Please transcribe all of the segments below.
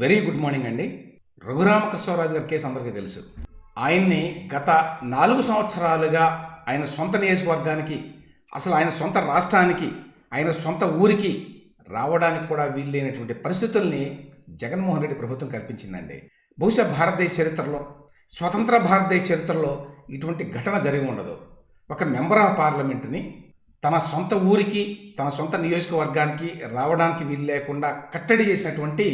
Very good morning అండి. రఘురామకృష్ణరాజు గారి case అందరికీ తెలుసు. ఆయన్ని గత నాలుగు సంవత్సరాలుగా ఆయన సొంత నియోజకవర్గానికి అసలు ఆయన సొంత రాష్ట్రానికి ఆయన సొంత ఊరికి రావడానికి కూడా వీల్లేనటువంటి పరిస్థితుల్ని జగన్మోహన్ రెడ్డి ప్రభుత్వం కల్పించిందండి. బహుశా భారతదేశ చరిత్రలో స్వతంత్ర భారతదేశ చరిత్రలో ఇటువంటి ఘటన జరిగి ఉండదు. ఒక మెంబర్ ఆఫ్ పార్లమెంట్ని తన సొంత ఊరికి తన సొంత నియోజకవర్గానికి రావడానికి వీలు లేకుండా కట్టడి చేసినటువంటి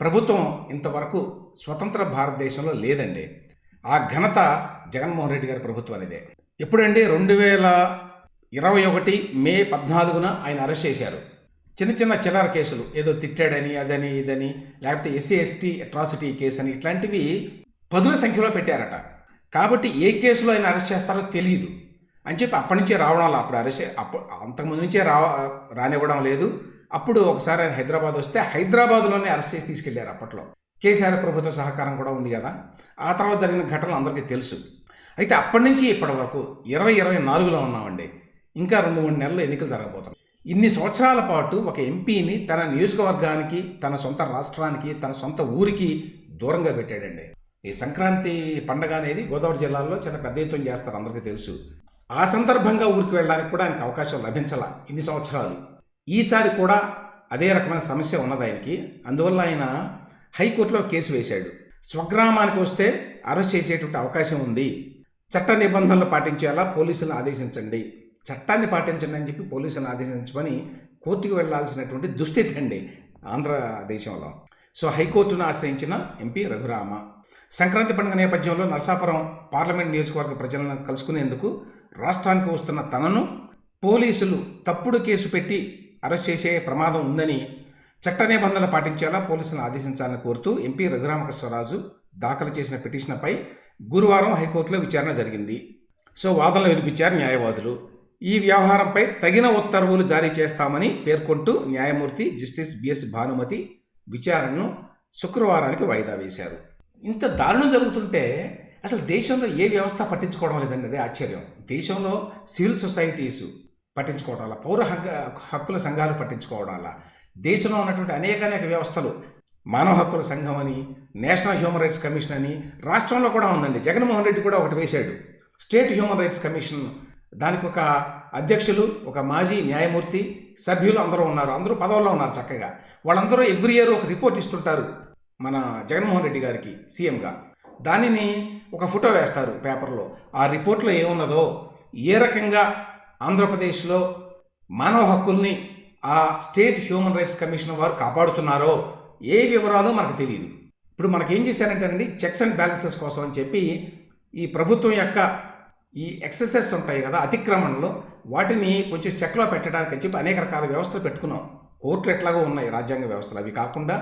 ప్రభుత్వం ఇంతవరకు స్వతంత్ర భారతదేశంలో లేదండి. ఆ ఘనత జగన్మోహన్ రెడ్డి గారి ప్రభుత్వానిదే ఎప్పుడండి? రెండు వేల ఇరవై ఒకటి మే పద్నాలుగున ఆయన అరెస్ట్ చేశారు. చిన్న చిన్న చిల్లర కేసులు. ఏదో తిట్టాడని అదని ఇదని లేకపోతే ఎస్సీ ఎస్టీ అట్రాసిటీ కేసు అని ఇట్లాంటివి పదుల సంఖ్యలో పెట్టారట. కాబట్టి ఏ కేసులో ఆయన అరెస్ట్ చేస్తారో తెలియదు అని చెప్పి అప్పటి నుంచే రావడం అప్పుడు అరెస్ట్ అప్పు అంతకుముందు నుంచే రా రానివ్వడం లేదు. అప్పుడు ఒకసారి ఆయన హైదరాబాద్ వస్తే హైదరాబాద్లోనే అరెస్ట్ చేసి తీసుకెళ్ళారు అప్పట్లో. కేసీఆర్ ప్రభుత్వ సహకారం కూడా ఉంది కదా. ఆ తర్వాత జరిగిన ఘటనలు అందరికీ తెలుసు. అయితే అప్పటి నుంచి ఇప్పటి వరకు ఇరవై ఇరవై నాలుగులో ఉన్నామండి. ఇంకా రెండు మూడు నెలలు ఎన్నికలు జరగబోతున్నాయి. ఇన్ని సంవత్సరాల పాటు ఒక ఎంపీని తన నియోజకవర్గానికి తన సొంత రాష్ట్రానికి తన సొంత ఊరికి దూరంగా పెట్టాడండి. ఈ సంక్రాంతి పండగ అనేది గోదావరి జిల్లాలో చాలా పెద్ద ఎత్తున చేస్తారు అందరికీ తెలుసు. ఆ సందర్భంగా ఊరికి వెళ్ళడానికి కూడా ఆయనకు అవకాశం లభించాల ఇన్ని సంవత్సరాలు. ఈసారి కూడా అదే రకమైన సమస్య ఉన్నది ఆయనకి. అందువల్ల ఆయన హైకోర్టులో కేసు వేశాడు. స్వగ్రామానికి వస్తే అరెస్ట్ చేసేటువంటి అవకాశం ఉంది. చట్ట నిబంధనలు పాటించేలా పోలీసులను ఆదేశించండి. చట్టాన్ని పాటించండి అని చెప్పి పోలీసులను ఆదేశించమని కోర్టుకు వెళ్ళాల్సినటువంటి దుస్థితి అండి ఆంధ్రదేశంలో సో హైకోర్టును ఆశ్రయించిన ఎంపీ రఘురామ. సంక్రాంతి పండుగ నేపథ్యంలో నర్సాపురం పార్లమెంట్ నియోజకవర్గ ప్రజలను కలుసుకునేందుకు రాష్ట్రానికి వస్తున్న తనను పోలీసులు తప్పుడు కేసు పెట్టి అరెస్ట్ చేసే ప్రమాదం ఉందని చట్ట నిబంధనలు పాటించేలా పోలీసులను ఆదేశించాలని కోరుతూ ఎంపీ రఘురామకృష్ణరాజు దాఖలు చేసిన పిటిషన్పై గురువారం హైకోర్టులో విచారణ జరిగింది. సో వాదనలు వినిపించారు న్యాయవాదులు. ఈ వ్యవహారంపై తగిన ఉత్తర్వులు జారీ చేస్తామని పేర్కొంటూ న్యాయమూర్తి జస్టిస్ బిఎస్ భానుమతి విచారణను శుక్రవారానికి వాయిదా వేశారు. ఇంత దారుణం జరుగుతుంటే అసలు దేశంలో ఏ వ్యవస్థ పట్టించుకోవడం లేదండి అదే ఆశ్చర్యం. దేశంలో సివిల్ సొసైటీస్ పట్టించుకోవడం పౌర హక్కు హక్కుల సంఘాలు పట్టించుకోవడం దేశంలో ఉన్నటువంటి అనేక అనేక వ్యవస్థలు మానవ హక్కుల సంఘం అని నేషనల్ హ్యూమన్ రైట్స్ కమిషన్ అని రాష్ట్రంలో కూడా ఉందండి. జగన్మోహన్ రెడ్డి కూడా ఒకటి వేశాడు. State human rights commission. దానికి ఒక అధ్యక్షులు ఒక మాజీ న్యాయమూర్తి సభ్యులు అందరూ ఉన్నారు. అందరూ పదవుల్లో ఉన్నారు చక్కగా. వాళ్ళందరూ ఎవ్రీ ఇయర్ ఒక రిపోర్ట్ ఇస్తుంటారు మన జగన్మోహన్ రెడ్డి గారికి సీఎంగా. దానిని ఒక ఫోటో వేస్తారు పేపర్లో. ఆ రిపోర్ట్లో ఏమున్నదో ఏ రకంగా ఆంధ్రప్రదేశ్లో మానవ హక్కుల్ని ఆ స్టేట్ హ్యూమన్ రైట్స్ కమిషన్ వారు కాపాడుతున్నారో ఏ వివరాలు మనకు తెలియదు ఇప్పుడు మనకేం చేశారంటేనండి చెక్స్ అండ్ బ్యాలెన్సెస్ కోసం అని చెప్పి ఈ ప్రభుత్వం యొక్క ఈ ఎక్సెసెస్ ఉంటాయి కదా అతిక్రమణలో వాటిని కొంచెం చెక్లో పెట్టడానికి అని చెప్పి అనేక రకాల వ్యవస్థలు పెట్టుకున్నాం. కోర్టులు ఎట్లాగో ఉన్నాయి రాజ్యాంగ వ్యవస్థలు అవి కాకుండా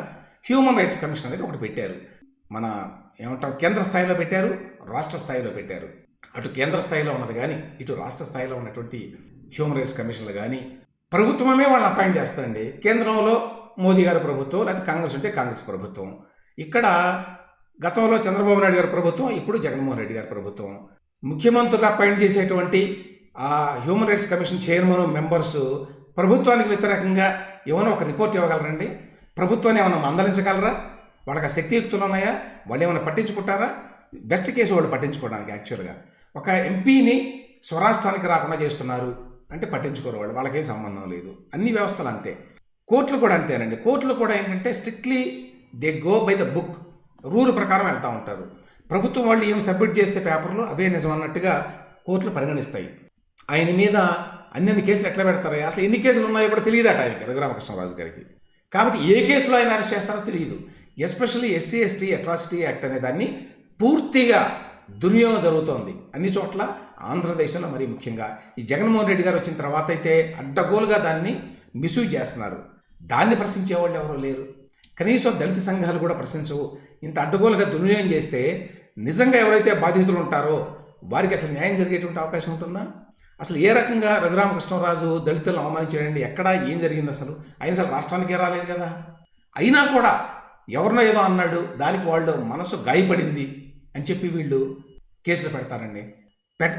హ్యూమన్ రైట్స్ కమిషన్ అనేది ఒకటి పెట్టారు. మన ఏమంటాం కేంద్ర స్థాయిలో పెట్టారు రాష్ట్ర స్థాయిలో పెట్టారు. అటు కేంద్ర స్థాయిలో ఉన్నది కానీ ఇటు రాష్ట్ర స్థాయిలో ఉన్నటువంటి హ్యూమన్ రైట్స్ కమిషన్లు కానీ ప్రభుత్వమే వాళ్ళు అపాయింట్ చేస్తారండి. కేంద్రంలో మోదీ గారి ప్రభుత్వం లేకపోతే కాంగ్రెస్ ఉంటే కాంగ్రెస్ ప్రభుత్వం. ఇక్కడ గతంలో చంద్రబాబు నాయుడు గారి ప్రభుత్వం ఇప్పుడు జగన్మోహన్ రెడ్డి గారి ప్రభుత్వం. ముఖ్యమంత్రులు అపాయింట్ చేసేటువంటి ఆ human rights commission chairman members ప్రభుత్వానికి వ్యతిరేకంగా ఏమైనా ఒక రిపోర్ట్ ఇవ్వగలరండి ప్రభుత్వాన్ని ఏమైనా మందలించగలరా? వాళ్ళకి ఆ శక్తియుక్తులు ఉన్నాయా? వాళ్ళు ఏమైనా పట్టించుకుంటారా? బెస్ట్ కేసు వాళ్ళు పట్టించుకోవడానికి యాక్చువల్గా. ఒక ఎంపీని స్వరాష్ట్రానికి రాకుండా చేస్తున్నారు అంటే పట్టించుకోరు వాళ్ళు వాళ్ళకేం సంబంధం లేదు. అన్ని వ్యవస్థలు అంతే. కోర్టులు కూడా అంతేనండి. కోర్టులు కూడా ఏంటంటే strictly they go by the book. Rule ప్రకారం వెళ్తూ ఉంటారు. ప్రభుత్వం వాళ్ళు ఏం సబ్మిట్ చేస్తే పేపర్లో అవే నిజం అన్నట్టుగా కోర్టులు పరిగణిస్తాయి. ఆయన మీద అన్ని కేసులు ఎట్లా పెడతారు అసలు ఎన్ని కేసులు ఉన్నాయో కూడా తెలియదట ఆయనకి రఘురామకృష్ణరాజు గారికి. కాబట్టి ఏ కేసులో ఆయన అరెస్ట్ చేస్తారో తెలియదు. Especially SC ST atrocity act అనే దాన్ని పూర్తిగా దుర్యోగం జరుగుతోంది. అన్ని చోట్ల ఆంధ్రదేశంలో మరీ ముఖ్యంగా. ఈ జగన్మోహన్ రెడ్డి గారు వచ్చిన తర్వాత అయితే అడ్డగోలుగా దాన్ని మిస్యూజ్ చేస్తున్నారు. దాన్ని ప్రశ్నించే వాళ్ళు ఎవరూ లేరు. కనీసం దళిత సంఘాలు కూడా ప్రశ్నించవు. ఇంత అడ్డగోలుగా దుర్వినియోగం చేస్తే నిజంగా ఎవరైతే బాధితులు ఉంటారో వారికి అసలు న్యాయం జరిగేటువంటి అవకాశం ఉంటుందా? అసలు ఏ రకంగా రఘురామకృష్ణరాజు దళితులను అవమానించాడండి? ఎక్కడా ఏం జరిగింది అసలు? ఆయన అసలు రాష్ట్రానికే రాలేదు కదా. అయినా కూడా ఎవరినో ఏదో అన్నాడు. దానికి వాళ్ళు మనసు గాయపడింది. అని చెప్పి వీళ్ళు కేసులు పెడతారండి.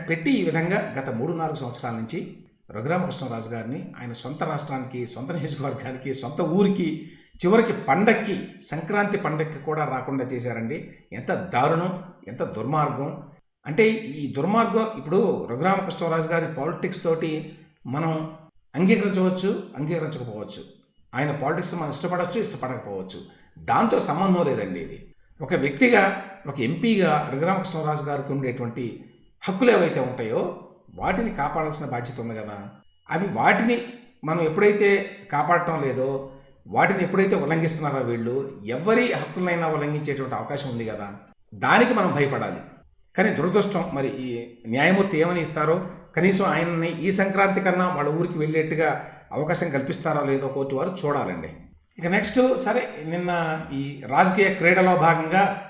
పెట్టి ఈ విధంగా గత మూడు నాలుగు సంవత్సరాల నుంచి రఘురామకృష్ణరాజు గారిని ఆయన సొంత రాష్ట్రానికి సొంత నియోజకవర్గానికి సొంత ఊరికి చివరికి పండక్కి సంక్రాంతి పండక్కి కూడా రాకుండా చేశారండి. ఎంత దారుణం ఎంత దుర్మార్గం. అంటే ఈ దుర్మార్గం ఇప్పుడు రఘురామకృష్ణరాజు గారి పాలిటిక్స్ తోటి మనం అంగీకరించవచ్చు అంగీకరించకపోవచ్చు. ఆయన పాలిటిక్స్ మనం ఇష్టపడవచ్చు ఇష్టపడకపోవచ్చు. దాంతో సంబంధం లేదండి ఇది. ఒక వ్యక్తిగా ఒక ఎంపీగా రఘురామకృష్ణరాజు గారికి ఉండేటువంటి హక్కులు ఏవైతే ఉంటాయో వాటిని కాపాడాల్సిన బాధ్యత ఉంది కదా. అవి వాటిని మనం ఎప్పుడైతే కాపాడటం లేదో వాటిని ఎప్పుడైతే ఉల్లంఘిస్తున్నారో వీళ్ళు ఎవరి హక్కులైనా ఉల్లంఘించేటువంటి అవకాశం ఉంది కదా. దానికి మనం భయపడాలి. కానీ దురదృష్టం మరి ఈ న్యాయమూర్తి ఏమని ఇస్తారో కనీసం ఆయన్ని ఈ సంక్రాంతి కన్నా వాళ్ళ ఊరికి వెళ్ళేట్టుగా అవకాశం కల్పిస్తారో లేదో కోర్టు వారు చూడాలండి. ఇక నెక్స్ట్ సరే నిన్న ఈ రాజకీయ క్రీడలో భాగంగా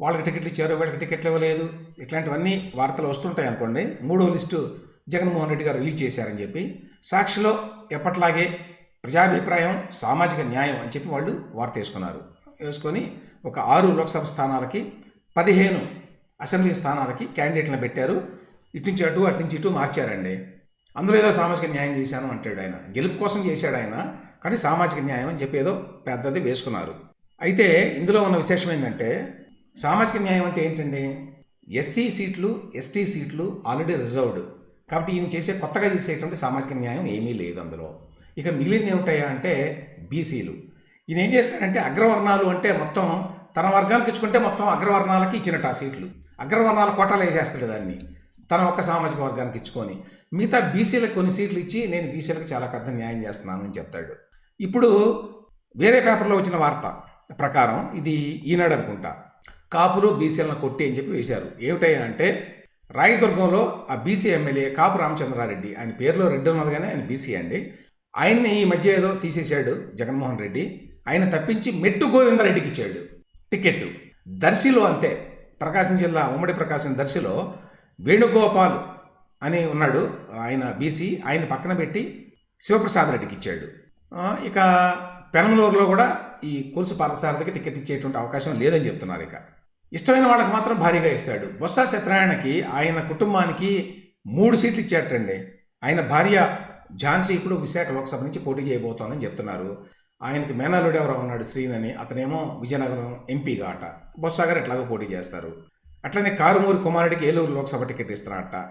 వాళ్ళకి టికెట్లు ఇచ్చారు వీళ్ళకి టికెట్లు ఇవ్వలేదు ఇట్లాంటివన్నీ వార్తలు వస్తుంటాయి అనుకోండి. మూడో లిస్టు జగన్మోహన్ రెడ్డి గారు రిలీజ్ చేశారని చెప్పి సాక్షిలో ఎప్పట్లాగే ప్రజాభిప్రాయం సామాజిక న్యాయం అని చెప్పి వాళ్ళు వార్త వేసుకున్నారు. వేసుకొని ఒక ఆరు లోక్సభ స్థానాలకి పదిహేను అసెంబ్లీ స్థానాలకి క్యాండిడేట్లను పెట్టారు. ఇటు నుంచి అటు అటు నుంచి ఇటు మార్చారండి. అందులో ఏదో సామాజిక న్యాయం చేశాను అంటాడు ఆయన. గెలుపు కోసం చేశాడు ఆయన. కానీ సామాజిక న్యాయం అని చెప్పి ఏదో పెద్దది వేసుకున్నారు. అయితే ఇందులో ఉన్న విశేషం ఏంటంటే సామాజిక న్యాయం అంటే ఏంటండి? ఎస్సీ సీట్లు ఎస్టీ సీట్లు ఆల్రెడీ రిజర్వ్డ్ కాబట్టి ఈయన చేసే కొత్తగా చేసేటువంటి సామాజిక న్యాయం ఏమీ లేదు అందులో. ఇక మిగిలింది ఏమిటాయా అంటే బీసీలు. ఈయన ఏం చేస్తాడంటే అగ్రవర్ణాలు అంటే మొత్తం తన వర్గానికి ఇచ్చుకుంటే మొత్తం అగ్రవర్ణాలకి ఇచ్చినట్టు ఆ సీట్లు. అగ్రవర్ణాల కోటాలు వేసేస్తాడు దాన్ని తన ఒక్క సామాజిక వర్గానికి ఇచ్చుకొని. మిగతా బీసీలకు కొన్ని సీట్లు ఇచ్చి నేను బీసీలకు చాలా పెద్ద న్యాయం చేస్తున్నాను అని చెప్తాడు. ఇప్పుడు వేరే పేపర్లో వచ్చిన వార్త ప్రకారం ఇది ఈనాడు అనుకుంటా. కాపులు బీసీలను కొట్టి అని చెప్పి వేశారు. ఏమిటయ్యా అంటే రాయదుర్గంలో ఆ బీసీ ఎమ్మెల్యే కాపు రామచంద్రారెడ్డి ఆయన పేరులో రెడ్డి ఉన్నది కానీ ఆయన బీసీ అండి. ఆయన్ని ఈ మధ్య ఏదో తీసేశాడు జగన్మోహన్ రెడ్డి. ఆయన తప్పించి మెట్టు గోవిందరెడ్డికి ఇచ్చాడు. టికెట్ దర్శిలో అంతే. ప్రకాశం జిల్లా ఉమ్మడి ప్రకాశం దర్శిలో వేణుగోపాల్ అని ఉన్నాడు. ఆయన బీసీ. ఆయన పక్కన పెట్టి శివప్రసాద్ రెడ్డికి ఇచ్చాడు. ఇక పెనమలూరులో కూడా ఈ కొలుసు పార్థసారథికి టికెట్ ఇచ్చేటువంటి అవకాశం లేదని చెప్తున్నారు ఇక. ఇష్టమైన వాళ్ళకి మాత్రం భారీగా ఇస్తాడు. బొత్స సత్యనారాయణకి ఆయన కుటుంబానికి మూడు సీట్లు ఇచ్చేటండి ఆయన భార్య ఝాన్సీ ఇప్పుడు విశాఖ లోక్సభ నుంచి పోటీ చేయబోతోందని చెప్తున్నారు. ఆయనకి మేనల్లుడు ఎవరో ఉన్నాడు శ్రీన్ అని అతనేమో విజయనగరం ఎంపీగా అట. బొత్స గారు ఎట్లాగో పోటీ చేస్తారు. అట్లనే కారుమూరి కుమారుడికి ఏలూరు లోక్సభ టికెట్ ఇస్తున్నారట.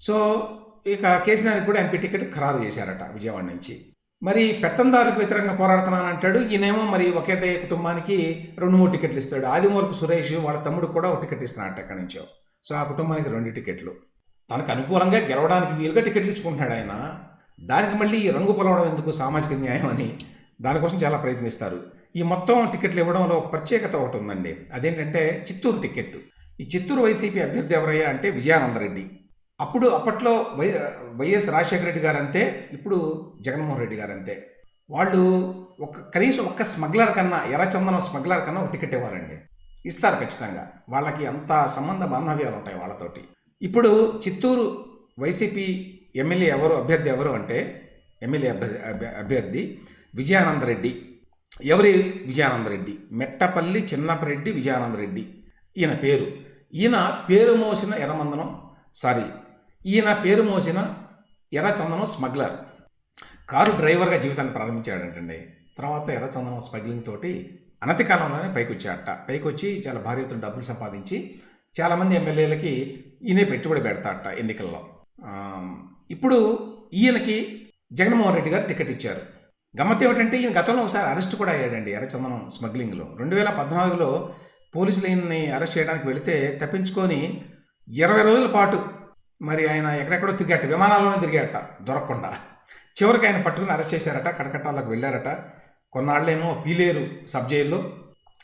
సో ఇక కేసీఆర్కి కూడా ఎంపీ టికెట్ ఖరారు చేశారట విజయవాడ నుంచి. మరి పెత్తందారులకు వ్యతిరేకంగా పోరాడుతున్నాను అంటాడు. ఈయనేమో మరి ఒకటే కుటుంబానికి రెండు మూడు టికెట్లు ఇస్తాడు. ఆదిమూలపు సురేష్ వాళ్ళ తమ్ముడు కూడా ఒక టికెట్ ఇస్తున్నాడు అక్కడి నుంచో. సో ఆ కుటుంబానికి రెండు టికెట్లు. తనకు అనుకూలంగా గెలవడానికి వీలుగా టికెట్లు ఇచ్చుకుంటున్నాడు ఆయన. దానికి మళ్ళీ ఈ రంగు పొలవడం ఎందుకు సామాజిక న్యాయం అని దానికోసం చాలా ప్రయత్నిస్తారు. ఈ మొత్తం టికెట్లు ఇవ్వడంలో ఒక ప్రత్యేకత ఒకటి ఉందండి. అదేంటంటే చిత్తూరు టికెట్ ఈ చిత్తూరు వైసీపీ అభ్యర్థి ఎవరయ్యా అంటే విజయానందరెడ్డి. అప్పుడు అప్పట్లో వై వైఎస్ రాజశేఖర రెడ్డి గారు అంతే ఇప్పుడు జగన్మోహన్ రెడ్డి గారు అంతే వాళ్ళు ఒక కనీసం ఒక్క స్మగ్లర్ కన్నా ఎర్రచందనం స్మగ్లర్ కన్నా ఒక టికెట్ ఇవ్వాలండి. ఇస్తారు ఖచ్చితంగా. వాళ్ళకి అంత సంబంధ బాంధవ్యాలు ఉంటాయి వాళ్ళతోటి. ఇప్పుడు చిత్తూరు వైసీపీ ఎమ్మెల్యే ఎవరు అభ్యర్థి ఎవరు అంటే ఎమ్మెల్యే అభ్యర్థి అభ్యర్థి విజయానందరెడ్డి ఎవరి విజయానందరెడ్డి మెట్టపల్లి చిన్నపరెడ్డి విజయానందరెడ్డి ఈయన పేరు. ఈయన పేరు మోసిన ఎర్రమందనం సారీ ఈయన పేరు మోసిన ఎర్రచందనం స్మగ్లర్. కారు డ్రైవర్గా జీవితాన్ని ప్రారంభించాడంటండి. తర్వాత ఎర్రచందనం స్మగ్లింగ్ తోటి అనతి కాలంలోనే పైకి వచ్చాడట పైకి వచ్చి చాలా భారీ ఎత్తున డబ్బులు సంపాదించి చాలామంది ఎమ్మెల్యేలకి ఈయనే పెట్టుబడి పెడతాడట ఎన్నికల్లో. ఇప్పుడు ఈయనకి జగన్మోహన్ రెడ్డి గారు టికెట్ ఇచ్చారు. గమ్మత్ ఏమిటంటే ఈయన గతంలో ఒకసారి అరెస్ట్ కూడా అయ్యాడండి ఎర్రచందనం స్మగ్లింగ్లో. రెండు వేల పద్నాలుగులో పోలీసులు ఈయన్ని అరెస్ట్ చేయడానికి వెళితే తప్పించుకొని ఇరవై రోజుల పాటు మరి ఆయన ఎక్కడెక్కడో తిరిగాట విమానాల్లోనే తిరిగాట దొరకకుండా. చివరికి ఆయన పట్టుకుని అరెస్ట్ చేశారట కడకట్టాలకు వెళ్ళారట. కొన్నాళ్ళేమో పీలేరు సబ్ జైల్లో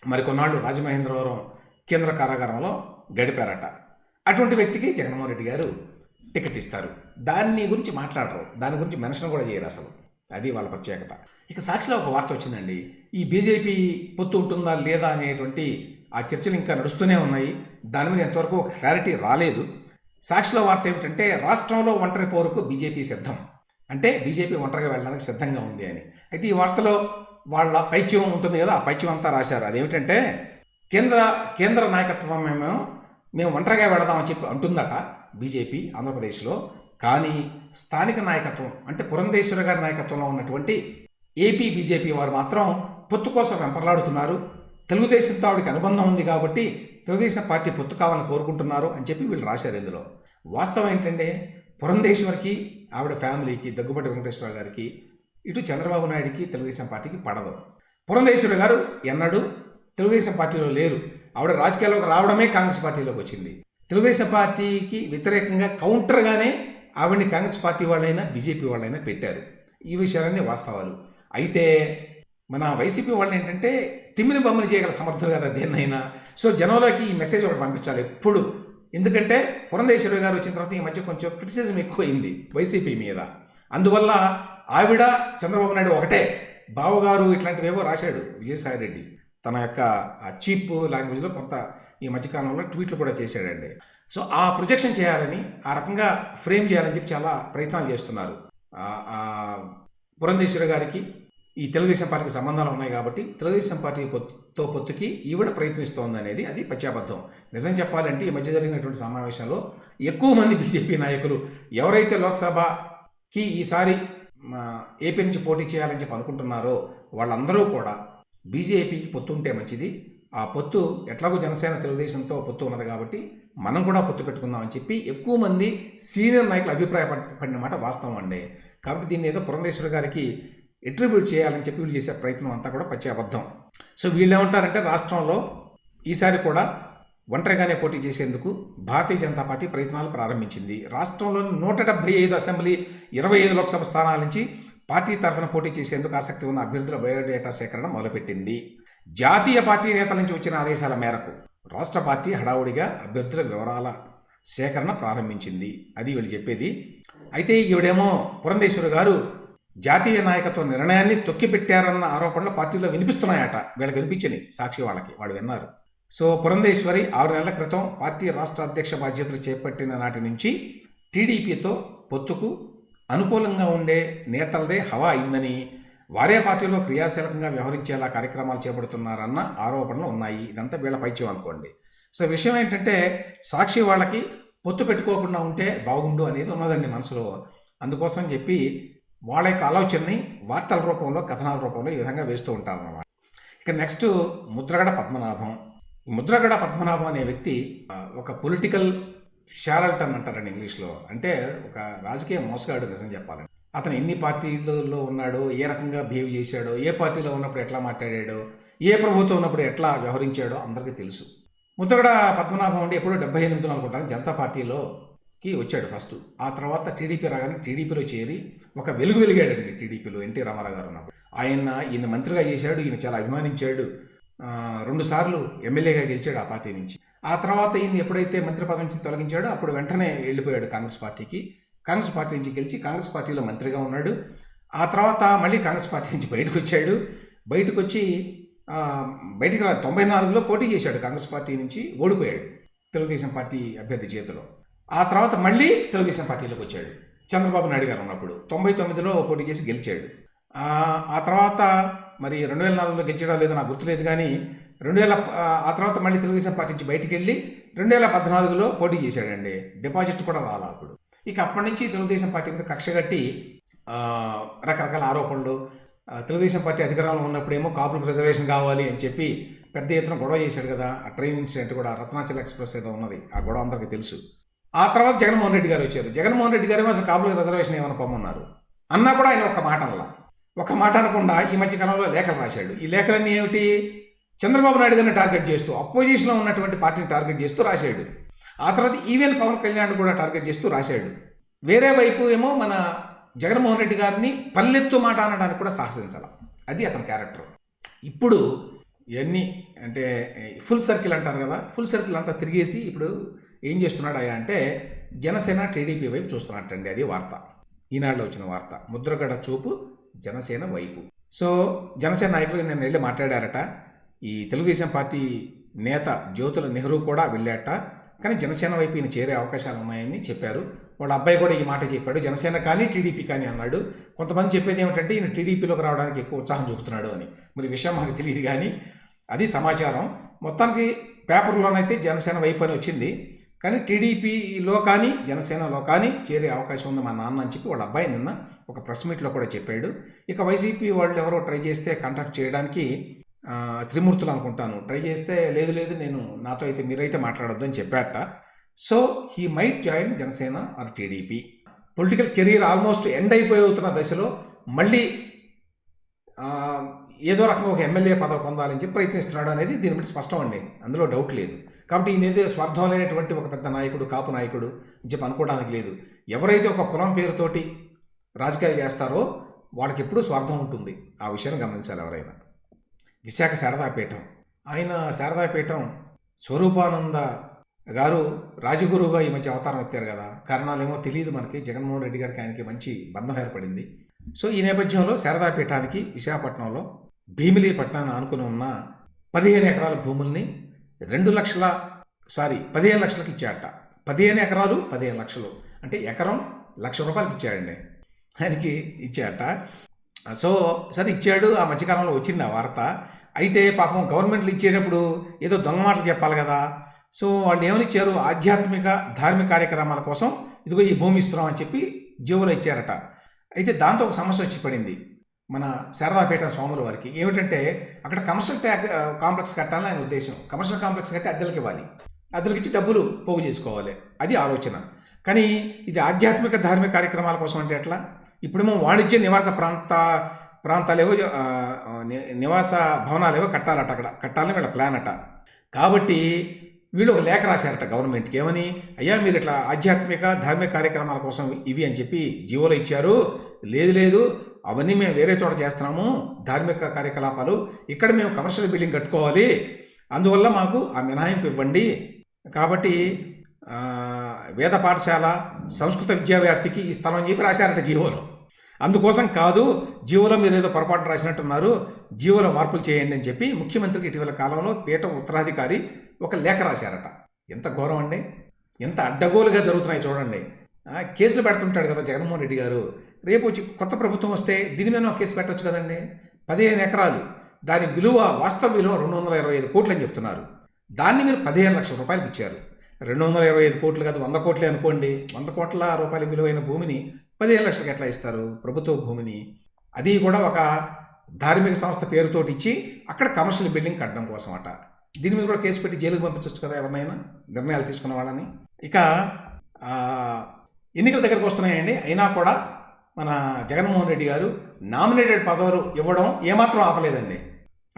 మరి కొన్నాళ్ళు రాజమహేంద్రవరం కేంద్ర కారాగారంలో గడిపారట. అటువంటి వ్యక్తికి జగన్మోహన్ రెడ్డి గారు టికెట్ ఇస్తారు. దాన్ని గురించి మాట్లాడరు దాని గురించి మెన్షన్ కూడా చేయరు అసలు. అది వాళ్ళ ప్రత్యేకత. ఇక సాక్షిలో ఒక వార్త వచ్చిందండి. ఈ బీజేపీ పొత్తు ఉంటుందా లేదా అనేటువంటి ఆ చర్చలు ఇంకా నడుస్తూనే ఉన్నాయి. దాని మీద ఎంతవరకు ఒక క్లారిటీ రాలేదు. సాక్షిలో వార్త ఏమిటంటే రాష్ట్రంలో ఒంటరి పోరుకు బీజేపీ సిద్ధం. అంటే బీజేపీ ఒంటరిగా వెళ్ళడానికి సిద్ధంగా ఉంది అని. అయితే ఈ వార్తలో వాళ్ళ పైచ్యం ఉంటుంది కదా ఆ పైచ్యం అంతా రాశారు. అదేమిటంటే కేంద్ర కేంద్ర నాయకత్వం మేము మేము ఒంటరిగా వెళదామని చెప్పి అంటుందట బీజేపీ ఆంధ్రప్రదేశ్లో. కానీ స్థానిక నాయకత్వం అంటే పురంధేశ్వర గారి నాయకత్వంలో ఉన్నటువంటి ఏపీ బీజేపీ వారు మాత్రం పొత్తు కోసం వెంపర్లాడుతున్నారు. తెలుగుదేశంతో ఆవిడకి అనుబంధం ఉంది కాబట్టి తెలుగుదేశం పార్టీ పొత్తు కావాలని కోరుకుంటున్నారు అని చెప్పి వీళ్ళు రాశారు ఇందులో. వాస్తవం ఏంటంటే పురంధేశ్వరికి ఆవిడ ఫ్యామిలీకి దగ్గుబాటి వెంకటేశ్వర గారికి ఇటు చంద్రబాబు నాయుడికి తెలుగుదేశం పార్టీకి పడదు. పురంధేశ్వరి గారు ఎన్నడూ తెలుగుదేశం పార్టీలో లేరు. ఆవిడ రాజకీయాల్లోకి రావడమే కాంగ్రెస్ పార్టీలోకి వచ్చింది. తెలుగుదేశం పార్టీకి వ్యతిరేకంగా కౌంటర్గానే ఆవిడని కాంగ్రెస్ పార్టీ వాళ్ళైనా బీజేపీ వాళ్ళైనా పెట్టారు. ఈ విషయాలన్నీ వాస్తవాలు. అయితే మన వైసీపీ వాళ్ళు ఏంటంటే తిమ్మిని బొమ్మని చేయగల సమర్థులు కదా దేన్నైనా. సో జనంలోకి ఈ మెసేజ్ ఒకటి పంపించాలి ఎప్పుడు. ఎందుకంటే పురంధేశ్వరి గారు వచ్చిన తర్వాత ఈ మధ్య కొంచెం క్రిటిసిజం ఎక్కువైంది వైసీపీ మీద. అందువల్ల ఆవిడ చంద్రబాబు నాయుడు ఒకటే. బావగారు ఇట్లాంటివేవో రాశాడు విజయసాయి రెడ్డి. తన యొక్క ఆ చీప్ లాంగ్వేజ్లో కొంత ఈ మధ్యకాలంలో ట్వీట్లు కూడా చేశాడండి. సో ఆ ప్రొజెక్షన్ చేయాలని ఆ రకంగా ఫ్రేమ్ చేయాలని చెప్పి చాలా ప్రయత్నాలు చేస్తున్నారు. పురంధేశ్వరి గారికి ఈ తెలుగుదేశం పార్టీకి సంబంధాలు ఉన్నాయి కాబట్టి తెలుగుదేశం పార్టీ పొత్తుతో పొత్తుకి ఈవిడ ప్రయత్నిస్తోంది అనేది అది పశ్చాబద్ధం నిజం చెప్పాలంటే ఈ మధ్య జరిగినటువంటి సమావేశంలో ఎక్కువ మంది బీజేపీ నాయకులు ఎవరైతే లోక్సభకి ఈసారి ఏపీ నుంచి పోటీ చేయాలని చెప్పి అనుకుంటున్నారో వాళ్ళందరూ కూడా బీజేపీకి పొత్తు ఉంటే మంచిది. ఆ పొత్తు ఎట్లాగో జనసేన తెలుగుదేశంతో పొత్తు ఉన్నది కాబట్టి మనం కూడా పొత్తు పెట్టుకుందామని చెప్పి ఎక్కువ మంది సీనియర్ నాయకులు అభిప్రాయపడిన మాట వాస్తవం అండి. కాబట్టి దీన్ని ఏదో పురంధేశ్వరి గారికి ఎట్రిబ్యూట్ చేయాలని చెప్పి వీళ్ళు చేసే ప్రయత్నం అంతా కూడా పచ్చి అబద్ధం. సో వీళ్ళు ఏమంటారంటే రాష్ట్రంలో ఈసారి కూడా ఒంటరిగానే పోటీ చేసేందుకు భారతీయ జనతా పార్టీ ప్రయత్నాలు ప్రారంభించింది. రాష్ట్రంలోని నూట డెబ్బై ఐదు అసెంబ్లీ ఇరవై ఐదు లోక్సభ స్థానాల నుంచి పార్టీ తరఫున పోటీ చేసేందుకు ఆసక్తి ఉన్న అభ్యర్థుల బయోడేటా సేకరణ మొదలుపెట్టింది. జాతీయ పార్టీ నేతల నుంచి వచ్చిన ఆదేశాల మేరకు రాష్ట్ర పార్టీ హడావుడిగా అభ్యర్థుల వివరాల సేకరణ ప్రారంభించింది. అది వీళ్ళు చెప్పేది. అయితే ఈవిడేమో పురంధేశ్వరి గారు జాతీయ నాయకత్వ నిర్ణయాన్ని తొక్కిపెట్టారన్న ఆరోపణలు పార్టీలో వినిపిస్తున్నాయట. వీళ్ళకి వినిపించినాయి సాక్షి వాళ్ళకి వాళ్ళు విన్నారు. సో పురంధేశ్వరి ఆరు నెలల క్రితం పార్టీ రాష్ట్ర అధ్యక్ష బాధ్యతలు చేపట్టిన నాటి నుంచి టీడీపీతో పొత్తుకు అనుకూలంగా ఉండే నేతలదే హవా అయిందని వారే పార్టీలో క్రియాశీలకంగా వ్యవహరించేలా కార్యక్రమాలు చేపడుతున్నారన్న ఆరోపణలు ఉన్నాయి. ఇదంతా వీళ్ళ పైచ్యం అనుకోండి. సో విషయం ఏంటంటే సాక్షి వాళ్ళకి పొత్తు పెట్టుకోకుండా ఉంటే బాగుండు అనేది ఉన్నదండి మనసులో. అందుకోసం చెప్పి వాళ్ళ యొక్క ఆలోచనని వార్తల రూపంలో కథనాల రూపంలో ఈ విధంగా వేస్తూ ఉంటారన్నమాట. ఇక నెక్స్ట్ ముద్రగడ పద్మనాభం. ముద్రగడ పద్మనాభం అనే వ్యక్తి ఒక పొలిటికల్ షారల్టన్ అంటారండి ఇంగ్లీష్లో. అంటే ఒక రాజకీయ మోసగాడు నిజం చెప్పాలండి అతను ఎన్ని పార్టీలలో ఉన్నాడో ఏ రకంగా బిహేవ్ చేశాడో ఏ పార్టీలో ఉన్నప్పుడు ఎట్లా మాట్లాడాడో ఏ ప్రభుత్వం ఉన్నప్పుడు ఎట్లా వ్యవహరించాడో అందరికీ తెలుసు. ముద్రగడ పద్మనాభం అంటే ఎప్పుడో డెబ్బై ఎనిమిదిలో అనుకుంటాను జనతా పార్టీలోకి వచ్చాడు ఫస్ట్ ఆ తర్వాత టీడీపీ రాగానే టీడీపీలో చేరి ఒక వెలుగు వెలిగాడండి టీడీపీలో ఎన్టీ రామారావు గారు ఉన్నప్పుడు. ఆయన ఈయన మంత్రిగా చేశాడు ఈయన చాలా అభిమానించాడు. రెండుసార్లు రెండు సార్లు ఎమ్మెల్యేగా గెలిచాడు ఆ పార్టీ నుంచి. ఆ తర్వాత ఈయన ఎప్పుడైతే మంత్రి పదవి నుంచి తొలగించాడో అప్పుడు వెంటనే వెళ్ళిపోయాడు కాంగ్రెస్ పార్టీకి. కాంగ్రెస్ పార్టీ నుంచి గెలిచి కాంగ్రెస్ పార్టీలో మంత్రిగా ఉన్నాడు. ఆ తర్వాత మళ్ళీ కాంగ్రెస్ పార్టీ నుంచి బయటకు వచ్చాడు. బయటకు వచ్చి బయటికి రా తొంభై నాలుగులో పోటీ చేశాడు కాంగ్రెస్ పార్టీ నుంచి ఓడిపోయాడు తెలుగుదేశం పార్టీ అభ్యర్థి చేతిలో. ఆ తర్వాత మళ్ళీ తెలుగుదేశం పార్టీలోకి వచ్చాడు. చంద్రబాబు నాయుడు గారు ఉన్నప్పుడు తొంభై తొమ్మిదిలో పోటీ చేసి గెలిచాడు. ఆ తర్వాత మరి రెండు వేల నాలుగులో గెలిచడం లేదో నాకు గుర్తులేదు కానీ రెండు వేల ఆ తర్వాత మళ్ళీ తెలుగుదేశం పార్టీ నుంచి బయటికి వెళ్ళి రెండు వేల పద్నాలుగులో పోటీ చేశాడండి. డిపాజిట్ కూడా రాలా అప్పుడు. ఇక అప్పటి నుంచి తెలుగుదేశం పార్టీ మీద కక్ష కట్టి రకరకాల ఆరోపణలు తెలుగుదేశం పార్టీ అధికారంలో ఉన్నప్పుడేమో కాపులకు రిజర్వేషన్ కావాలి అని చెప్పి పెద్ద ఎత్తున గొడవ చేశాడు కదా. ఆ ట్రైన్ ఇన్సిడెంట్ కూడా రత్నాచల్ ఎక్స్ప్రెస్ ఏదో ఉన్నది. ఆ గొడవ అందరికీ తెలుసు. ఆ తర్వాత జగన్మోహన్ రెడ్డి గారు వచ్చారు. జగన్మోహన్ రెడ్డి గారు అసలు కాపులకు రిజర్వేషన్ ఏమైనా పొమ్మన్నారు. అన్నా కూడా ఆయన ఒక మాట అనలా. ఒక మాట అనకుండా ఈ మధ్యకాలంలో లేఖలు రాశాడు. ఈ లేఖలన్నీ ఏమిటి? చంద్రబాబు నాయుడు గారిని టార్గెట్ చేస్తూ అపోజిషన్లో ఉన్నటువంటి పార్టీని టార్గెట్ చేస్తూ రాశాడు. ఆ తర్వాత ఈవెన్ పవన్ కళ్యాణ్ కూడా టార్గెట్ చేస్తూ రాశాడు. వేరే వైపు ఏమో మన జగన్మోహన్ రెడ్డి గారిని పల్లెత్తు మాట అనడానికి కూడా సాహసించాల. అది అతని క్యారెక్టర్ ఇప్పుడు ఇవన్నీ అంటే ఫుల్ సర్కిల్ అంటారు కదా ఫుల్ సర్కిల్ అంతా తిరిగేసి ఇప్పుడు ఏం చేస్తున్నాడు అంటే జనసేన టీడీపీ వైపు చూస్తున్నట్టండి అది వార్త. ఈనాడులో వచ్చిన వార్త. ముద్రగడ చూపు జనసేన వైపు. సో జనసేన నాయకులు నేను వెళ్ళి మాట్లాడారట. ఈ తెలుగుదేశం పార్టీ నేత జ్యోతుల నెహ్రూ కూడా వెళ్ళాట. కానీ జనసేన వైపు ఈయన చేరే అవకాశాలు ఉన్నాయని చెప్పారు. వాళ్ళ అబ్బాయి కూడా ఈ మాట చెప్పాడు. జనసేన కానీ టీడీపీ కానీ అన్నాడు. కొంతమంది చెప్పేది ఏమిటంటే ఈయన టీడీపీలోకి రావడానికి ఎక్కువ ఉత్సాహం చూపుతున్నాడు అని. మరి విషయం మనకు తెలియదు కానీ అది సమాచారం. మొత్తానికి పేపర్లోనైతే జనసేన వైపు అని వచ్చింది. కానీ టీడీపీలో కానీ జనసేనలో కానీ చేరే అవకాశం ఉంది మా నాన్న అని చెప్పి వాళ్ళ అబ్బాయి నిన్న ఒక ప్రెస్ మీట్లో కూడా చెప్పాడు. ఇక వైసీపీ వాళ్ళు ఎవరో ట్రై చేస్తే కాంటాక్ట్ చేయడానికి త్రిమూర్తులు అనుకుంటాను. ట్రై చేస్తే లేదు లేదు నేను నాతో అయితే మీరైతే మాట్లాడొద్దు అని చెప్పాట. So he might join Janasena or TDP. Political career almost end అయిపోతున్న దశలో మళ్ళీ ఏదో రకంగా ఒక ఎమ్మెల్యే పదవి పొందాలని చెప్పి ప్రయత్నిస్తున్నాడు అనేది దీని బట్టి స్పష్టం అండి. అందులో డౌట్ లేదు. కాబట్టి ఈయన స్వార్థం లేనటువంటి ఒక పెద్ద నాయకుడు కాపు నాయకుడు అని చెప్పి అనుకోవడానికి లేదు. ఎవరైతే ఒక కులం పేరుతోటి రాజకీయాలు చేస్తారో వాళ్ళకి ఎప్పుడూ స్వార్థం ఉంటుంది. ఆ విషయాన్ని గమనించాలి ఎవరైనా. విశాఖ శారదాపీఠం. ఆయన శారదాపీఠం స్వరూపానంద గారు రాజగురువుగా ఈ మధ్య అవతారం ఎత్తారు కదా. కారణాలేమో తెలియదు మనకి. జగన్మోహన్ రెడ్డి గారికి ఆయనకి మంచి బంధం ఏర్పడింది. సో ఈ నేపథ్యంలో శారదాపీఠానికి విశాఖపట్నంలో భీమిలీపట్నాన్ని ఆనుకుని ఉన్న పదిహేను ఎకరాల భూముల్ని రెండు లక్షల సారీ పదిహేను లక్షలకు ఇచ్చాడట పదిహేను ఎకరాలు పదిహేను లక్షలు. అంటే ఎకరం లక్ష రూపాయలకి ఇచ్చాడండి. ఆయనకి ఇచ్చాడట సో సరే ఇచ్చాడు. ఆ మధ్యకాలంలో వచ్చింది ఆ వార్త. అయితే పాపం గవర్నమెంట్లు ఇచ్చేటప్పుడు ఏదో దొంగ మాటలు చెప్పాలి కదా. సో వాళ్ళు ఏమని ఇచ్చారు? ఆధ్యాత్మిక ధార్మిక కార్యక్రమాల కోసం ఇదిగో ఈ భూమి ఇస్తున్నాం అని చెప్పి జీవోలో ఇచ్చారట. అయితే దాంతో ఒక సమస్య వచ్చి పడింది. మన శారదాపేట స్వాముల వారికి. ఏమిటంటే అక్కడ కమర్షియల్ ట్యాక్ కాంప్లెక్స్ కట్టాలని ఆయన ఉద్దేశం. కమర్షియల్ కాంప్లెక్స్ కట్టి అద్దెలకు ఇవ్వాలి. అద్దెలకు ఇచ్చి డబ్బులు పోగు చేసుకోవాలి. అది ఆలోచన. కానీ ఇది ఆధ్యాత్మిక ధార్మిక కార్యక్రమాల కోసం అంటే ఎట్లా? ఇప్పుడేమో వాణిజ్య నివాస ప్రాంత ప్రాంతాలేవో ని- నివాస భవనాలేవో కట్టాలట అక్కడ. కట్టాలని వీళ్ళ ప్లాన్ అట. కాబట్టి వీళ్ళు ఒక లేఖ రాశారట గవర్నమెంట్కి. ఏమని? అయ్యా మీరు ఇట్లా ఆధ్యాత్మిక ధార్మిక కార్యక్రమాల కోసం ఇవి అని చెప్పి జీవోలో ఇచ్చారు. లేదు లేదు. అవన్నీ మేము వేరే చోట చేస్తున్నాము. ధార్మిక కార్యకలాపాలు. ఇక్కడ మేము కమర్షియల్ బిల్డింగ్ కట్టుకోవాలి. అందువల్ల మాకు ఆ మినహాయింపు ఇవ్వండి. కాబట్టి వేద పాఠశాల సంస్కృత విద్యా వ్యాప్తికి ఈ స్థలం అని చెప్పి రాశారట జీవోలో. అందుకోసం కాదు జీవోలో మీరు ఏదో పొరపాటు రాసినట్టున్నారు. జీవోలో మార్పులు చేయండి అని చెప్పి ముఖ్యమంత్రికి ఇటీవల కాలంలో పీఠం ఉత్తరాధికారి ఒక లేఖ రాశారట. ఎంత ఘోరం అండి. ఎంత అడ్డగోలుగా జరుగుతున్నాయి చూడండి. కేసులు పెడుతుంటాడు కదా జగన్మోహన్ రెడ్డి గారు. రేపు వచ్చి కొత్త ప్రభుత్వం వస్తే దీని మీద ఒక కేసు పెట్టచ్చు కదండి. పదిహేను ఎకరాలు. దాని విలువ వాస్తవ విలువ రెండు వందల ఇరవై ఐదు కోట్లు అని చెప్తున్నారు. దాన్ని మీరు పదిహేను లక్షల రూపాయలకి ఇచ్చారు. రెండు వందల ఇరవై ఐదు కోట్లు కాదు వంద కోట్లే అనుకోండి. వంద కోట్ల రూపాయల విలువైన భూమిని పదిహేను లక్షలకు ఎట్లా ఇస్తారు? ప్రభుత్వ భూమిని. అది కూడా ఒక ధార్మిక సంస్థ పేరుతోటి ఇచ్చి అక్కడ కమర్షియల్ బిల్డింగ్ కట్టడం కోసం అట దీని మీద కూడా కేసు పెట్టి జైలుకి పంపించవచ్చు కదా ఎవరినైనా? నిర్ణయాలు తీసుకున్న వాళ్ళని. ఇక ఎన్నికల దగ్గరకు వస్తున్నాయండి. అయినా కూడా మన జగన్మోహన్ రెడ్డి గారు నామినేటెడ్ పదవులు ఇవ్వడం ఏమాత్రం ఆపలేదండి.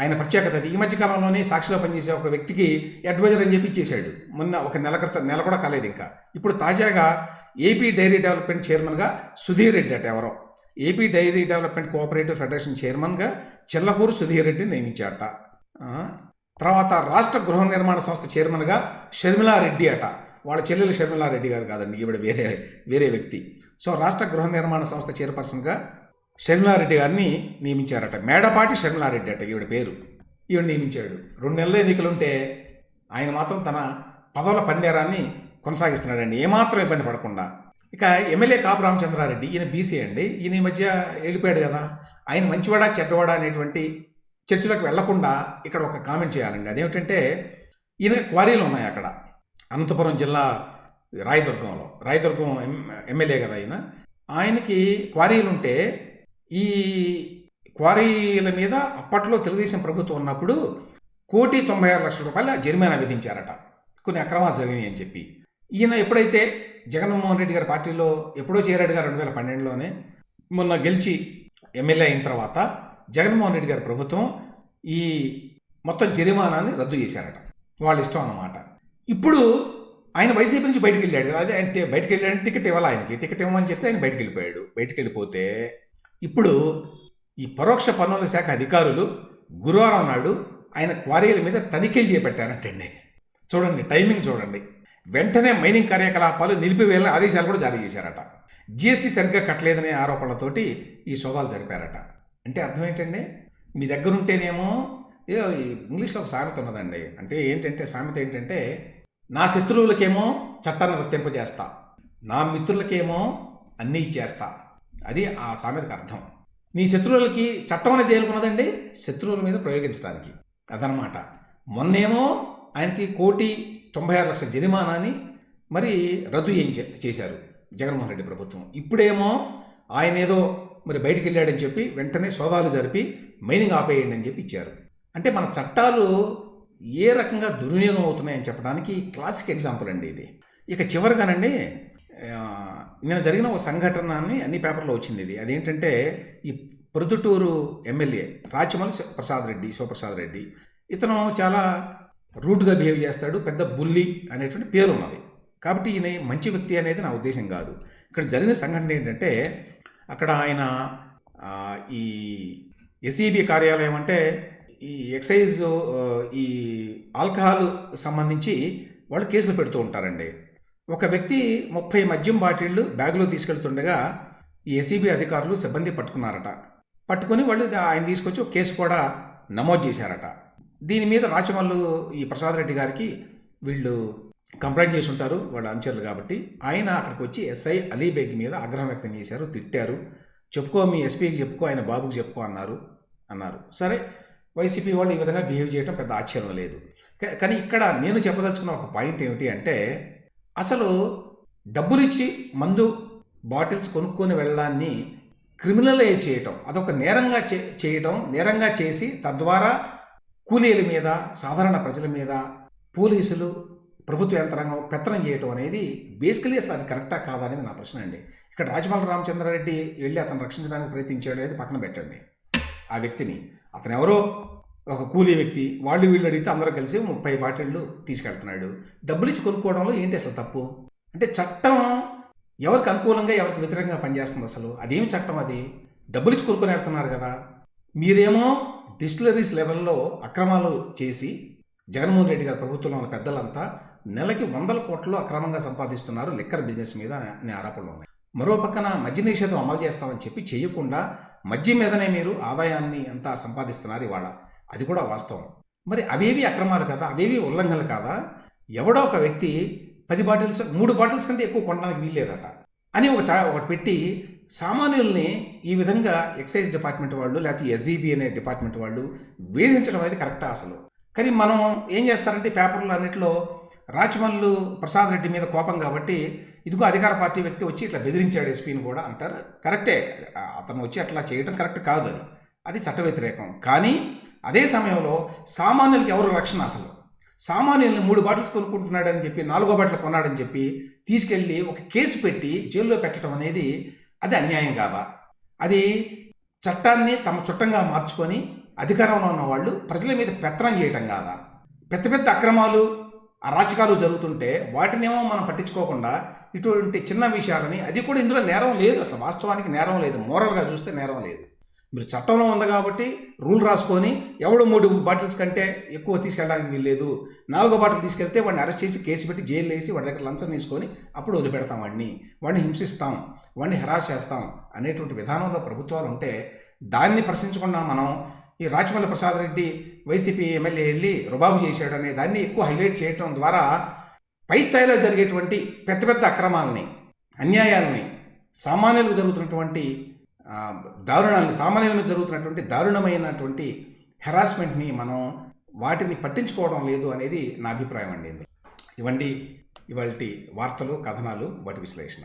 ఆయన ప్రత్యేకత అది. ఈ మధ్యకాలంలోనే సాక్షిలో పనిచేసే ఒక వ్యక్తికి అడ్వైజర్ అని చెప్పి ఇచ్చేశాడు. మొన్న ఒక నెల క్రితం నెల కూడా కాలేదు ఇంకా. ఇప్పుడు తాజాగా ఏపీ డైరీ డెవలప్మెంట్ చైర్మన్గా సుధీర్ రెడ్డి అట ఎవరో. AP dairy development cooperative federation చైర్మన్గా చిల్లకూరు సుధీర్ రెడ్డి నియమించాట తర్వాత రాష్ట్ర గృహ నిర్మాణ సంస్థ చైర్మన్గా షర్మిలారెడ్డి అట. వాళ్ళ చెల్లెలు షర్మిలారెడ్డి గారు కాదండి. ఈవిడ వేరే వేరే వ్యక్తి. సో రాష్ట్ర గృహ నిర్మాణ సంస్థ చైర్పర్సన్గా షర్మిలారెడ్డి గారిని నియమించారట. మేడపాటి షర్మిలారెడ్డి అట ఈవిడ పేరు. ఈవిడ నియమించాడు. రెండు నెలల ఎన్నికలుంటే ఆయన మాత్రం తన పదవుల పందేరాన్ని కొనసాగిస్తున్నాడండి. ఏమాత్రం ఇబ్బంది పడకుండా. ఇక ఎమ్మెల్యే కాపు రామచంద్రారెడ్డి ఈయన బీసీ అండి. ఈయన ఈ మధ్య వెళ్ళిపోయాడు కదా. ఆయన మంచివాడా చెడ్డవాడా అనేటువంటి చర్చలకు వెళ్ళకుండా ఇక్కడ ఒక కామెంట్ చేయాలండి. అదేమిటంటే ఈయన క్వారీలు ఉన్నాయి అక్కడ. అనంతపురం జిల్లా రాయదుర్గంలో. రాయదుర్గం ఎమ్మెల్యే కదా ఆయన ఆయనకి క్వారీలు ఉంటే ఈ క్వారీల మీద అప్పట్లో తెలుగుదేశం ప్రభుత్వం ఉన్నప్పుడు కోటి తొంభై ఆరు లక్షల రూపాయల జరిమానా విధించారట. కొన్ని అక్రమాలు జరిగినాయి అని చెప్పి. ఈయన ఎప్పుడైతే జగన్మోహన్ రెడ్డి గారి పార్టీలో ఎప్పుడో చేరాడు గారు రెండు వేల పన్నెండులోనే మొన్న గెలిచి ఎమ్మెల్యే అయిన తర్వాత జగన్మోహన్ రెడ్డి గారి ప్రభుత్వం ఈ మొత్తం జరిమానాన్ని రద్దు చేశారట. వాళ్ళ ఇష్టం అన్నమాట. ఇప్పుడు ఆయన వైసీపీ నుంచి బయటకు వెళ్ళాడు అదే అంటే బయటికి వెళ్ళాడు టికెట్ ఇవ్వాలి ఆయనకి? టికెట్ ఇవ్వమని చెప్తే ఆయన బయటకు వెళ్ళిపోయాడు బయటికి వెళ్ళిపోతే ఇప్పుడు ఈ పరోక్ష పన్నుల శాఖ అధికారులు గురువారం నాడు ఆయన క్వారీల మీద తనిఖీలు చేపట్టారంటండి చూడండి టైమింగ్ చూడండి. వెంటనే మైనింగ్ కార్యకలాపాలు నిలిపివేయాలని ఆదేశాలు కూడా జారీ చేశారట. జిఎస్టీ సరిగ్గా కట్టలేదనే ఆరోపణలతోటి ఈ సోదాలు జరిపారట. అంటే అర్థం ఏంటండి? మీ దగ్గర ఉంటేనేమో ఏదో ఈ ఇంగ్లీష్లో ఒక సామెత ఉన్నదండి. అంటే ఏంటంటే సామెత ఏంటంటే నా శత్రువులకేమో చట్టాన్ని వర్తింపజేస్తా. నా మిత్రులకేమో అన్నీ ఇచ్చేస్తా. అది ఆ సామెతకు అర్థం. నీ శత్రువులకి చట్టం అనేది దేనుకున్నదండి శత్రువుల మీద ప్రయోగించడానికి. అదనమాట. మొన్నేమో ఆయనకి కోటి తొంభై ఆరు లక్షల జరిమానాని మరి రద్దు చేశారు జగన్మోహన్ రెడ్డి ప్రభుత్వం. ఇప్పుడేమో ఆయన ఏదో మరి బయటికి వెళ్ళాడని చెప్పి వెంటనే సోదాలు జరిపి మైనింగ్ ఆపేయండి అని చెప్పి ఇచ్చారు. అంటే మన చట్టాలు ఏ రకంగా దుర్వినియోగం అవుతున్నాయని చెప్పడానికి క్లాసిక్ ఎగ్జాంపుల్ అండి ఇది. ఇక చివరిగానండి ఆ, నిన్న జరిగిన ఒక సంఘటనని అన్ని పేపర్లో వచ్చింది ఇది. అదేంటంటే ఈ ప్రొద్దుటూరు ఎమ్మెల్యే రాచమల్ ప్రసాద్ రెడ్డి శివప్రసాద్ రెడ్డి ఇతను చాలా రూట్గా బిహేవ్ చేస్తాడు పెద్ద బుల్లి అనేటువంటి పేరు ఉన్నది. కాబట్టి ఈయన మంచి వ్యక్తి అనేది నా ఉద్దేశం కాదు. ఇక్కడ జరిగిన సంఘటన ఏంటంటే అక్కడ ఆయన ఈ ఎస్ఈబి కార్యాలయం అంటే ఈ ఎక్సైజ్ ఈ ఆల్కహాల్ సంబంధించి వాళ్ళు కేసులు పెడుతూ ఉంటారండి. ఒక వ్యక్తి ముప్పై మద్యం బాటిళ్ళు బ్యాగులో తీసుకెళ్తుండగా ఈ ఎస్ఈబి అధికారులు సిబ్బంది పట్టుకున్నారట. పట్టుకొని వాళ్ళు ఆయన తీసుకొచ్చి ఒక కేసు కూడా నమోదు చేశారట. దీని మీద రాచమల్లు ఈ ప్రసాద్ రెడ్డి గారికి వీళ్ళు కంప్లైంట్ చేసి ఉంటారు వాళ్ళ అనుచరులు కాబట్టి. ఆయన అక్కడికి వచ్చి ఎస్ఐ అలీ బేగ్ మీద ఆగ్రహం వ్యక్తం చేశారు తిట్టారు. చెప్పుకో మీ ఎస్పీకి చెప్పుకో ఆయన బాబుకి చెప్పుకో అన్నారు అన్నారు. సరే వైసీపీ వాళ్ళు ఈ విధంగా బిహేవ్ చేయడం పెద్ద ఆశ్చర్యం లేదు. కానీ ఇక్కడ నేను చెప్పదలుచుకున్న ఒక పాయింట్ ఏమిటి అంటే అసలు డబ్బులిచ్చి మందు బాటిల్స్ కొనుక్కొని వెళ్ళడాన్ని క్రిమినలైజ్ చేయటం అదొక నేరంగా చే చేయటం నేరంగా చేసి తద్వారా కూలీల మీద సాధారణ ప్రజల మీద పోలీసులు ప్రభుత్వ యంత్రాంగం పెత్తనం చేయటం అనేది బేసికలీ అసలు అది కరెక్టా కాదా అనేది నా ప్రశ్న అండి. ఇక్కడ రాజమౌళి రామచంద్రారెడ్డి వెళ్ళి అతను రక్షించడానికి ప్రయత్నించాడు అనేది పక్కన పెట్టండి. ఆ వ్యక్తిని. అతను ఎవరో ఒక కూలీ వ్యక్తి. వాళ్ళు వీళ్ళు అడిగితే అందరూ కలిసి ముప్పై బాటిళ్ళు తీసుకెళ్తున్నాడు. డబ్బులు ఇచ్చి కొనుక్కోవడంలో ఏంటి అసలు తప్పు? అంటే చట్టం ఎవరికి అనుకూలంగా ఎవరికి వ్యతిరేకంగా పనిచేస్తుంది అసలు? అదేమి చట్టం అది? డబ్బులు ఇచ్చి కొనుక్కొని వెళ్తున్నారు కదా. మీరేమో డిస్టిలరీస్ లెవెల్లో అక్రమాలు చేసి జగన్మోహన్ రెడ్డి గారి ప్రభుత్వంలో ఉన్న పెద్దలంతా నెలకి వందల కోట్లు అక్రమంగా సంపాదిస్తున్నారు లిక్కర్ బిజినెస్ మీద అనే ఆరోపణలు ఉన్నాయి. మరో పక్కన మద్య నిషేధం అమలు చేస్తామని చెప్పి చేయకుండా మద్యం మీదనే మీరు ఆదాయాన్ని అంతా సంపాదిస్తున్నారు ఇవాళ. అది కూడా వాస్తవం. మరి అవేవి అక్రమాలు కదా? అవేవి ఉల్లంఘనలు కాదా? ఎవడో ఒక వ్యక్తి పది బాటిల్స్ మూడు బాటిల్స్ కంటే ఎక్కువ కొనడానికి వీల్లేదట. అని ఒక చా ఒకటి పెట్టి సామాన్యుల్ని ఈ విధంగా ఎక్సైజ్ డిపార్ట్మెంట్ వాళ్ళు లేకపోతే ఎస్ఈబి అనే డిపార్ట్మెంట్ వాళ్ళు వేధించడం అనేది కరెక్టా అసలు? కానీ మనం ఏం చేస్తారంటే పేపర్లు అన్నింటిలో రాచమల్లు ప్రసాద్ రెడ్డి మీద కోపం కాబట్టి ఇదిగో అధికార పార్టీ వ్యక్తి వచ్చి ఇట్లా బెదిరించాడు ఎస్పీని కూడా అంటారు. కరెక్టే. అతను వచ్చి అట్లా చేయడం కరెక్ట్ కాదు అది. అది చట్ట వ్యతిరేకం. కానీ అదే సమయంలో సామాన్యులకి ఎవరు రక్షణ అసలు? సామాన్యుల్ని మూడు బాటిల్స్ కొనుక్కుంటున్నాడని చెప్పి నాలుగో బాటిల్ కొన్నాడని చెప్పి తీసుకెళ్ళి ఒక కేసు పెట్టి జైల్లో పెట్టడం అనేది అది అన్యాయం కాదా? అది చట్టాన్ని తమ చుట్టంగా మార్చుకొని అధికారంలో ఉన్న వాళ్ళు ప్రజల మీద పెత్తనం చేయటం కాదా? పెద్ద పెద్ద అక్రమాలు అరాచకాలు జరుగుతుంటే వాటినేమో మనం పట్టించుకోకుండా ఇటువంటి చిన్న విషయాలని అది కూడా ఇందులో నేరం లేదు అసలు. వాస్తవానికి నేరం లేదు. మోరల్గా చూస్తే నేరం లేదు. మీరు చట్టంలో ఉంది కాబట్టి రూల్ రాసుకొని ఎవడు మూడు బాటిల్స్ కంటే ఎక్కువ తీసుకెళ్ళడానికి వీల్లేదు నాలుగో బాటిల్ తీసుకెళ్తే వాడిని అరెస్ట్ చేసి కేసు పెట్టి జైలు వేసి వాడి దగ్గర లంచం తీసుకొని అప్పుడు వదిలిపెడతాం వాడిని. వాడిని హింసిస్తాం వాడిని హెరాస్ చేస్తాం అనేటువంటి విధానంలో ప్రభుత్వాలు ఉంటే దాన్ని ప్రశ్నించకుండా మనం ఈ రాచమల్లి ప్రసాద్ రెడ్డి వైసీపీ ఎమ్మెల్యే వెళ్ళి రుబాబు చేశాడు అనే దాన్ని ఎక్కువ హైలైట్ చేయటం ద్వారా పై స్థాయిలో జరిగేటువంటి పెద్ద పెద్ద అక్రమాలని అన్యాయాలని సామాన్యులకు జరుగుతున్నటువంటి దారుణాలను సామాన్యులను జరుగుతున్నటువంటి దారుణమైనటువంటి హెరాస్మెంట్ని మనం వాటిని పట్టించుకోవడం లేదు అనేది నా అభిప్రాయం అండి ఇవ్వండి ఇవండి ఇవాళ వార్తలు కథనాలు వాటి విశ్లేషణ.